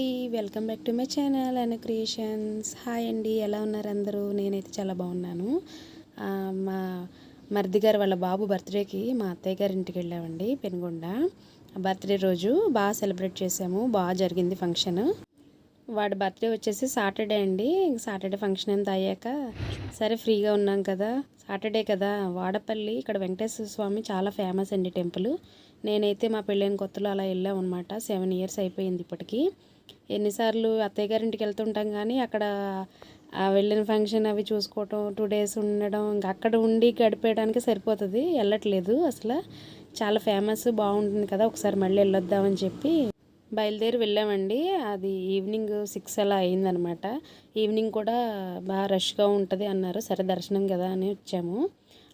అండి. Welcome back to my channel and creations. Hi అండి. ఎలా ఉన్నారు అందరూ? నేనైతే చాలా బాగున్నాను. మా మరిది గారు వాళ్ళ బాబు బర్త్డేకి మా అత్తయ్య గారి ఇంటికి వెళ్ళామండి పెనుగొండ. బర్త్డే రోజు బాగా సెలబ్రేట్ చేసాము. బాగా జరిగింది ఫంక్షన్. వాడి బర్త్డే వచ్చేసి సాటర్డే అండి. సాటర్డే ఫంక్షన్ అంతా అయ్యాక సరే ఫ్రీగా ఉన్నాం కదా. సాటర్డే కదా. వాడపల్లి ఇక్కడ వెంకటేశ్వర స్వామి చాలా ఫేమస్ అండి టెంపుల్. నేనైతే మా పెళ్ళైన కొత్తలో అలా వెళ్ళాం అనమాట సెవెన్ ఇయర్స్ అయిపోయింది ఇప్పటికీ. ఎన్నిసార్లు అత్తయ్య గారింటికి వెళ్తుంటాం కానీ అక్కడ వెళ్ళిన ఫంక్షన్ అవి చూసుకోవటం టూ డేస్ ఉండడం ఇంకా అక్కడ ఉండి గడిపేయడానికి సరిపోతుంది. వెళ్ళట్లేదు అసలు. చాలా ఫేమస్ బాగుంటుంది కదా ఒకసారి మళ్ళీ వెళ్ళొద్దామని చెప్పి బయలుదేరి వెళ్ళామండి. అది ఈవినింగ్ సిక్స్ అలా అయిందనమాట. ఈవినింగ్ కూడా బాగా రష్గా ఉంటుంది అన్నారు. సరే దర్శనం కదా అని వచ్చాము.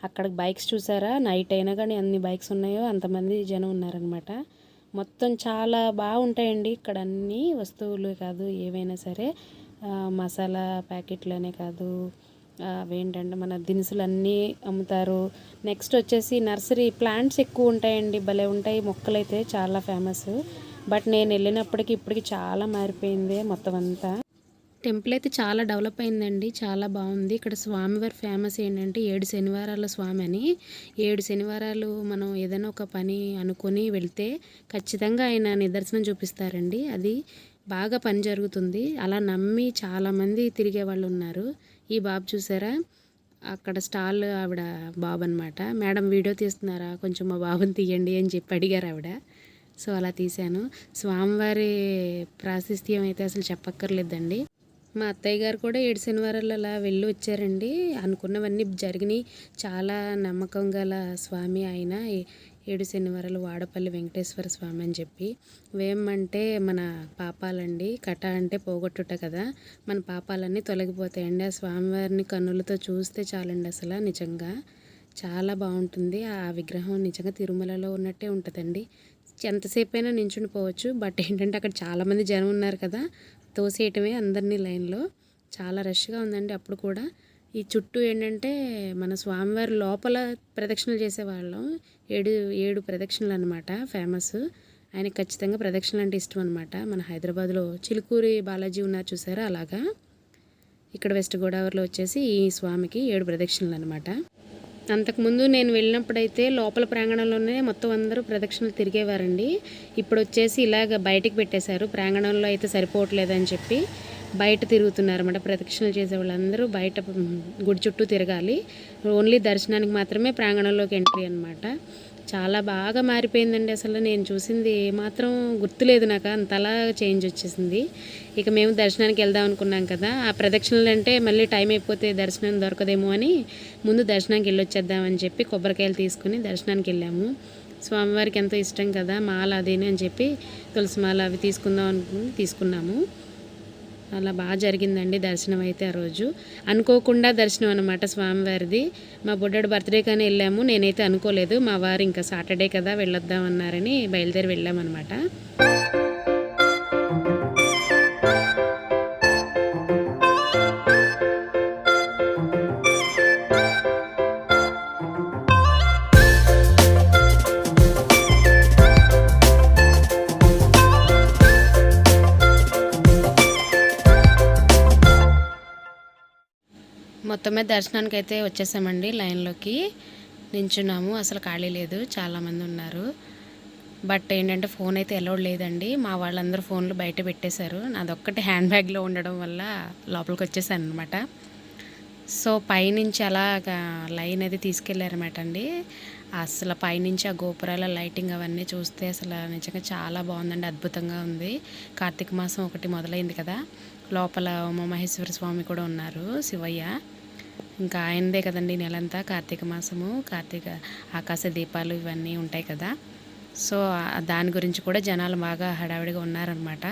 అక్కడ బైక్స్ చూసారా? నైట్ అయినా కానీ అన్ని బైక్స్ ఉన్నాయో అంతమంది జనం ఉన్నారనమాట. మొత్తం చాలా బాగుంటాయండి. ఇక్కడ అన్ని వస్తువులు కాదు ఏవైనా సరే. మసాలా మసాలా ప్యాకెట్లనే కాదు అవేంటంటే మన దినుసులు అన్నీ అమ్ముతారు. నెక్స్ట్ వచ్చేసి నర్సరీ ప్లాంట్స్ ఎక్కువ ఉంటాయండి. భలే ఉంటాయి. మొక్కలైతే చాలా ఫేమస్. బట్ నేను వెళ్ళినప్పటికి ఇప్పటికి చాలా మారిపోయింది మొత్తం అంతా. టెంపుల్ అయితే చాలా డెవలప్ అయిందండి చాలా బాగుంది. ఇక్కడ స్వామివారి ఫేమస్ ఏంటంటే ఏడు శనివారాల స్వామి అని. ఏడు శనివారాలు మనం ఏదైనా ఒక పని అనుకొని వెళ్తే ఖచ్చితంగా ఆయన నిదర్శనం చూపిస్తారండి. అది బాగా పని జరుగుతుంది. అలా నమ్మి చాలామంది తిరిగే వాళ్ళు ఉన్నారు. ఈ బాబు చూసారా? అక్కడ స్టాల్ ఆవిడ బాబు అనమాట మేడం వీడియో తీస్తున్నారా? కొంచెం మా బాబుని తీయండి అని చెప్పి అడిగారు ఆవిడ. సో అలా తీశాను. స్వామివారి ప్రాశస్త్యం అయితే అసలు చెప్పక్కర్లేదండి. మా అత్తయ్య గారు కూడా ఏడు శనివారాలు అలా వెళ్ళి వచ్చారండి. అనుకున్నవన్నీ జరిగినాయి. చాలా నమ్మకం గల స్వామి ఆయన. ఏడు శనివారాలు వాడపల్లి వెంకటేశ్వర స్వామి అని చెప్పి. వేం అంటే మన పాపాలండి. కట అంటే పోగొట్టుట కదా. మన పాపాలన్నీ తొలగిపోతాయండి. ఆ స్వామివారిని కన్నులతో చూస్తే చాలండి అసలు నిజంగా. చాలా బాగుంటుంది. ఆ విగ్రహం నిజంగా తిరుమలలో ఉన్నట్టే ఉంటుందండి. ఎంతసేపు అయినా నించుని పోవచ్చు బట్ ఏంటంటే అక్కడ చాలామంది జనం ఉన్నారు కదా. తోసేయటమే అందరినీ లైన్లో. చాలా రష్గా ఉందండి అప్పుడు కూడా. ఈ చుట్టూ ఏంటంటే మన స్వామివారి లోపల ప్రదక్షిణలు చేసేవాళ్ళం. ఏడు ఏడు ప్రదక్షిణలు అనమాట ఫేమస్. ఆయనకి ఖచ్చితంగా ప్రదక్షిణలు అంటే ఇష్టం అనమాట మన హైదరాబాద్లో చిలుకూరి బాలాజీ ఉన్నారు చూసారా అలాగా? ఇక్కడ వెస్ట్ గోదావరిలో వచ్చేసి ఈ స్వామికి ఏడు ప్రదక్షిణలు అనమాట అంతకుముందు నేను వెళ్ళినప్పుడైతే లోపల ప్రాంగణంలోనే మొత్తం అందరూ ప్రదక్షిణలు తిరిగేవారండి. ఇప్పుడు వచ్చేసి ఇలాగ బయటికి పెట్టేశారు. ప్రాంగణంలో అయితే సరిపోవట్లేదని చెప్పి బయట తిరుగుతున్నారు అనమాట ప్రదక్షిణలు చేసే వాళ్ళందరూ బయట గుడి చుట్టూ తిరగాలి. ఓన్లీ దర్శనానికి మాత్రమే ప్రాంగణంలోకి ఎంట్రీ అనమాట చాలా బాగా మారిపోయిందండి అసలు. నేను చూసింది ఏమాత్రం గుర్తులేదు నాకు. అంతలా చేంజ్ వచ్చేసింది. ఇక మేము దర్శనానికి వెళ్దాం అనుకున్నాం కదా. ఆ ప్రదక్షిణలు అంటే మళ్ళీ టైం అయిపోతే దర్శనం దొరకదేమో అని ముందు దర్శనానికి వెళ్ళొచ్చేద్దామని చెప్పి కొబ్బరికాయలు తీసుకుని దర్శనానికి వెళ్ళాము. స్వామివారికి ఎంతో ఇష్టం కదా మాల అదేనే అని చెప్పి తులసి మాల అవి తీసుకుందాం అనుకుని తీసుకున్నాము. అలా బాగా జరిగిందండి దర్శనం అయితే ఆ రోజు. అనుకోకుండా దర్శనం అనమాట స్వామివారిది. మా బుడ్డడు బర్త్డే కానీ వెళ్ళాము. నేనైతే అనుకోలేదు. మా వారు ఇంకా సాటర్డే కదా వెళ్ళొద్దామన్నారని బయలుదేరి వెళ్ళామన్నమాట. మొత్తం మీద దర్శనానికి అయితే వచ్చేసామండి లైన్లోకి. నించున్నాము. అసలు ఖాళీ లేదు. చాలామంది ఉన్నారు. బట్ ఏంటంటే ఫోన్ అయితే ఎలౌడ్ లేదండి. మా వాళ్ళందరూ ఫోన్లు బయట పెట్టేశారు. నాదొక్కటి హ్యాండ్ బ్యాగ్లో ఉండడం వల్ల లోపలికి వచ్చేసాను అనమాట సో పైనుంచి అలాగా లైన్ అది తీసుకెళ్ళారన్నమాట అండి. అసలు పైనుంచి ఆ గోపురాల లైటింగ్ అవన్నీ చూస్తే అసలు నిజంగా చాలా బాగుందండి. అద్భుతంగా ఉంది. కార్తీక మాసం ఒకటి మొదలైంది కదా. లోపల ఉమామహేశ్వర స్వామి కూడా ఉన్నారు. శివయ్య. ఇంకా ఆయనదే కదండి నెలంతా. కార్తీక మాసము కార్తీక ఆకాశ దీపాలు ఇవన్నీ ఉంటాయి కదా. సో దాని గురించి కూడా జనాలు బాగా హడావిడిగా ఉన్నారనమాట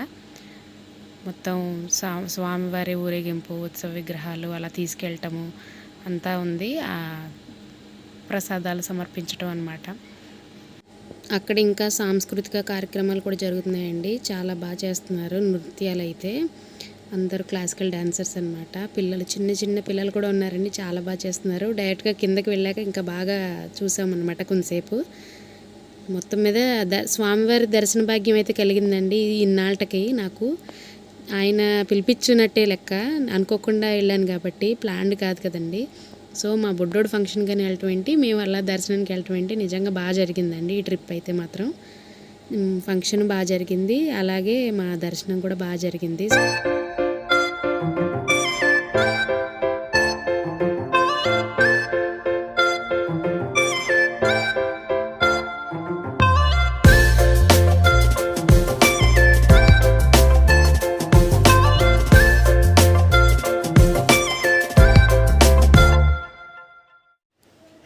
మొత్తం స్వా స్వామివారి ఊరేగింపు ఉత్సవ విగ్రహాలు అలా తీసుకెళ్ళటము అంతా ఉంది. ఆ ప్రసాదాలు సమర్పించటం అనమాట అక్కడ ఇంకా సాంస్కృతిక కార్యక్రమాలు కూడా జరుగుతున్నాయండి. చాలా బాగా చేస్తున్నారు నృత్యాలు అయితే అందరూ క్లాసికల్ డాన్సర్స్ అనమాట పిల్లలు చిన్న చిన్న పిల్లలు కూడా ఉన్నారండి చాలా బాగా చేస్తున్నారు. డైరెక్ట్గా కిందకి వెళ్ళాక ఇంకా బాగా చూసామన్నమాట కొంతసేపు. మొత్తం మీద ద స్వామివారి దర్శన భాగ్యం అయితే కలిగిందండి ఇన్నాళ్ళకి నాకు. ఆయన పిలిపించినట్టే లెక్క అనుకోకుండా వెళ్ళాను కాబట్టి ప్లాన్డ్ కాదు కదండి. సో మా బుడ్డోడు ఫంక్షన్ కానీ వెళ్ళటం ఏంటి మేము అలా దర్శనానికి వెళ్ళటం ఏంటి నిజంగా బాగా జరిగిందండి ఈ ట్రిప్ అయితే మాత్రం. ఫంక్షన్ బాగా జరిగింది అలాగే మా దర్శనం కూడా బాగా జరిగింది.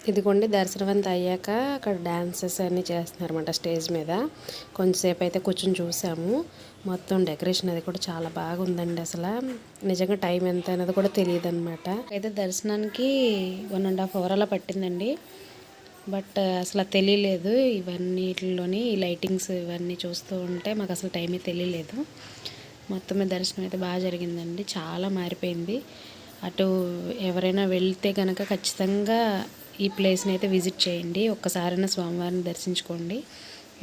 ఇదిగోండి దర్శనం అయ్యాక అక్కడ డ్యాన్సెస్ అన్నీ చేస్తున్నారన్నమాట స్టేజ్ మీద. కొంచెంసేపు అయితే కూర్చొని చూసాము. మొత్తం డెకరేషన్ అది కూడా చాలా బాగుందండి అసలు. నిజంగా టైం ఎంత అనేది కూడా తెలియదు అనమాట అయితే దర్శనానికి వన్ అండ్ హాఫ్ అవర్ అలా పట్టిందండి. బట్ అసలు తెలియలేదు. ఇవన్నిటిలోని ఈ లైటింగ్స్ ఇవన్నీ చూస్తూ ఉంటే మాకు అసలు టైమే తెలియలేదు. మొత్తం దర్శనం అయితే బాగా జరిగిందండి. చాలా మారిపోయింది. అటు ఎవరైనా వెళ్తే కనుక ఖచ్చితంగా ఈ ప్లేస్ని అయితే విజిట్ చేయండి. ఒక్కసారైనా స్వామివారిని దర్శించుకోండి.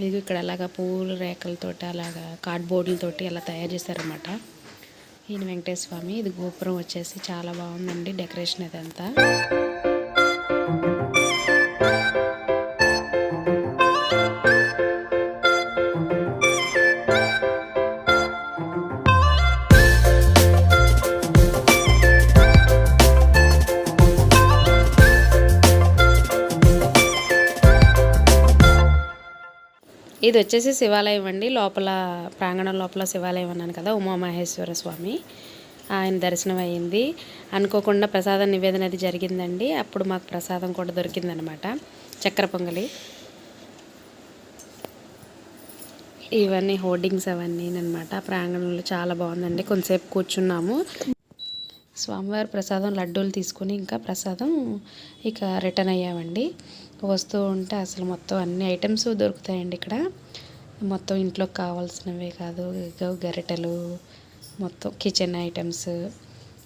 ఇది ఇక్కడ అలాగా పూల రేఖలతోటి అలాగా కార్డ్బోర్డులతోటి అలా తయారు చేశారన్నమాట. ఈయన వెంకటేశ్వర స్వామి. ఇది గోపురం వచ్చేసి చాలా బాగుందండి డెకరేషన్ అదంతా. ఇది వచ్చేసి శివాలయం అండి. లోపల ప్రాంగణం లోపల శివాలయం అన్నాను కదా ఉమామహేశ్వర స్వామి. ఆయన దర్శనం అయ్యింది అనుకోకుండా ప్రసాద నివేదన అది జరిగిందండి. అప్పుడు మాకు ప్రసాదం కూడా దొరికిందనమాట. చక్కెర పొంగలి. ఇవన్నీ హోర్డింగ్స్ అవన్నీ అనమాట ప్రాంగణంలో చాలా బాగుందండి. కొంతసేపు కూర్చున్నాము. స్వామివారి ప్రసాదం లడ్డూలు తీసుకొని ఇంకా ప్రసాదం ఇక రిటర్న్ అయ్యామండి. వస్తూ ఉంటే అసలు మొత్తం అన్ని ఐటమ్స్ దొరుకుతాయండి ఇక్కడ. మొత్తం ఇంట్లోకి కావాల్సినవే కాదు ఇగో గరిటెలు మొత్తం కిచెన్ ఐటమ్స్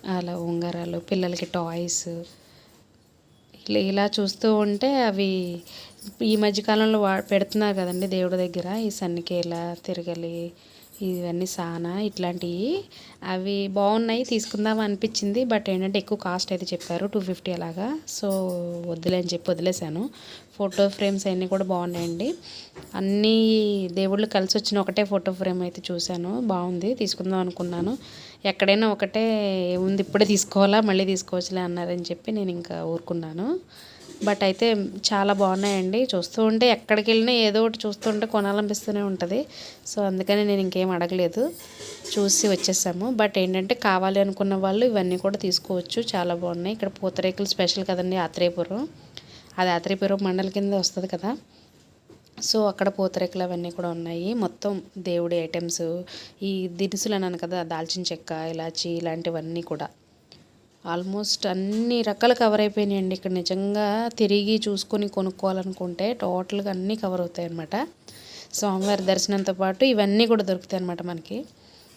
అలా ఉంగరాలు పిల్లలకి టాయ్స్. ఇలా ఇలా చూస్తూ ఉంటే అవి ఈ మధ్యకాలంలో వా పెడుతున్నారు కదండి దేవుడి దగ్గర ఈ సన్నికేల తిరగలి ఇవన్నీ సానా ఇట్లాంటివి అవి బాగున్నాయి తీసుకుందాం అనిపించింది. బట్ ఏంటంటే ఎక్కువ కాస్ట్ అయితే చెప్పారు టూ ఫిఫ్టీ అలాగా. సో వద్దులే అని చెప్పి వదిలేశాను. ఫోటో ఫ్రేమ్స్ అన్నీ కూడా బాగున్నాయండి. అన్నీ దేవుళ్ళు కలిసి వచ్చిన ఒకటే ఫోటో ఫ్రేమ్ అయితే చూశాను. బాగుంది తీసుకుందాం అనుకున్నాను. ఎక్కడైనా ఒకటే ఉంది ఇప్పుడే తీసుకోవాలా మళ్ళీ తీసుకోవచ్చులే అన్నారని చెప్పి నేను ఇంకా ఊరుకున్నాను. బట్ అయితే చాలా బాగున్నాయండి. చూస్తూ ఉంటే ఎక్కడికి వెళ్ళినా ఏదో ఒకటి చూస్తుంటే కొనాలనిపిస్తూనే ఉంటుంది. సో అందుకని నేను ఇంకేం అడగలేదు. చూసి వచ్చేసాము. బట్ ఏంటంటే కావాలి అనుకున్న వాళ్ళు ఇవన్నీ కూడా తీసుకోవచ్చు. చాలా బాగున్నాయి. ఇక్కడ పూతరేకులు స్పెషల్ కదండి ఆత్రేయపురం. అది ఆత్రేయపురం మండలి కింద వస్తుంది కదా. సో అక్కడ పూతరేకులు అవన్నీ కూడా ఉన్నాయి. మొత్తం దేవుడి ఐటమ్స్. ఈ దినుసులు అన్నాను కదా దాల్చిన చెక్క ఇలాచి ఇలాంటివన్నీ కూడా. ఆల్మోస్ట్ అన్ని రకాలు కవర్ అయిపోయినాయండి. ఇక్కడ నిజంగా తిరిగి చూసుకొని కొనుక్కోవాలనుకుంటే టోటల్గా అన్నీ కవర్ అవుతాయి అన్నమాట స్వామివారి దర్శనంతో పాటు ఇవన్నీ కూడా దొరుకుతాయి అన్నమాట మనకి.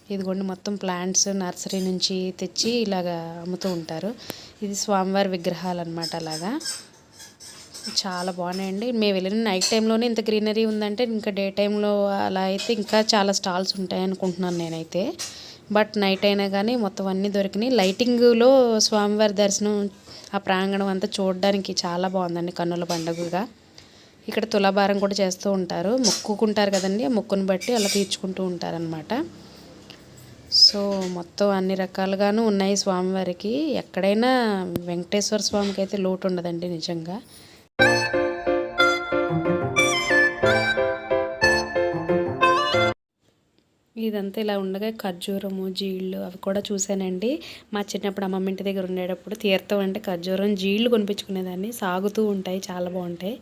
ఇదిగోండి మొత్తం ప్లాంట్స్ నర్సరీ నుంచి తెచ్చి ఇలాగా అమ్ముతూ ఉంటారు. ఇది స్వామివారి విగ్రహాలు అనమాట అలాగా. చాలా బాగున్నాయండి. మేము వెళ్ళిన నైట్ టైంలోనే ఇంత గ్రీనరీ ఉందంటే ఇంకా డే టైంలో అలా అయితే ఇంకా చాలా స్టాల్స్ ఉంటాయి అనుకుంటున్నాను నేనైతే. బట్ నైట్ అయినా కానీ మొత్తం అన్నీ దొరికినాయి. లైటింగ్లో స్వామివారి దర్శనం ఆ ప్రాంగణం అంతా చూడడానికి చాలా బాగుందండి కన్నుల పండుగగా. ఇక్కడ తులాభారం కూడా చేస్తూ ఉంటారు. మొక్కుకుంటారు కదండి ఆ మొక్కును బట్టి అలా తీర్చుకుంటూ ఉంటారనమాట సో మొత్తం అన్ని రకాలుగాను ఉన్నాయి స్వామివారికి. ఎక్కడైనా వెంకటేశ్వర స్వామికి అయితే లోటు ఉండదండి నిజంగా. ఇదంతా ఇలా ఉండగా ఖర్జూరము జీళ్ళు అవి కూడా చూశానండి. మా చిన్నప్పుడు అమ్మమ్మ ఇంటి దగ్గర ఉండేటప్పుడు తీర్థం అంటే ఖర్జూరం జీళ్ళు కొనిపించుకునేదాన్ని. సాగుతూ ఉంటాయి చాలా బాగుంటాయి.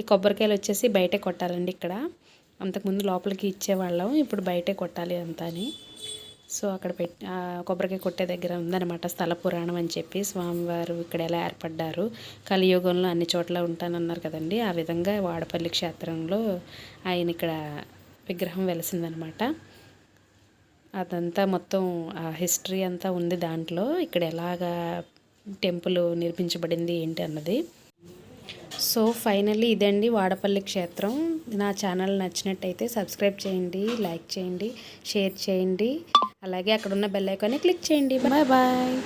ఈ కొబ్బరికాయలు వచ్చేసి బయటే కొట్టాలండి ఇక్కడ. అంతకుముందు లోపలికి ఇచ్చేవాళ్ళం ఇప్పుడు బయటే కొట్టాలి అంతా అని సో అక్కడ పెట్టి కొబ్బరికాయ కొట్టే దగ్గర ఉందన్నమాట స్థల పురాణం అని చెప్పి స్వామివారు ఇక్కడ ఎలా ఏర్పడ్డారు. కలియుగంలో అన్ని చోట్ల ఉంటానన్నారు కదండి. ఆ విధంగా వాడపల్లి క్షేత్రంలో ఆయన ఇక్కడ విగ్రహం వెలిసిందనమాట అదంతా మొత్తం ఆ హిస్టరీ అంతా ఉంది దాంట్లో. ఇక్కడ ఎలాగా టెంపుల్ నిర్మించబడింది ఏంటి అన్నది. సో ఫైనల్లీ ఇదండి వాడపల్లి క్షేత్రం. నా ఛానల్ నచ్చినట్టయితే సబ్స్క్రైబ్ చేయండి లైక్ చేయండి షేర్ చేయండి. అలాగే అక్కడ ఉన్న బెల్ ఐకాన్ని క్లిక్ చేయండి. Bye bye.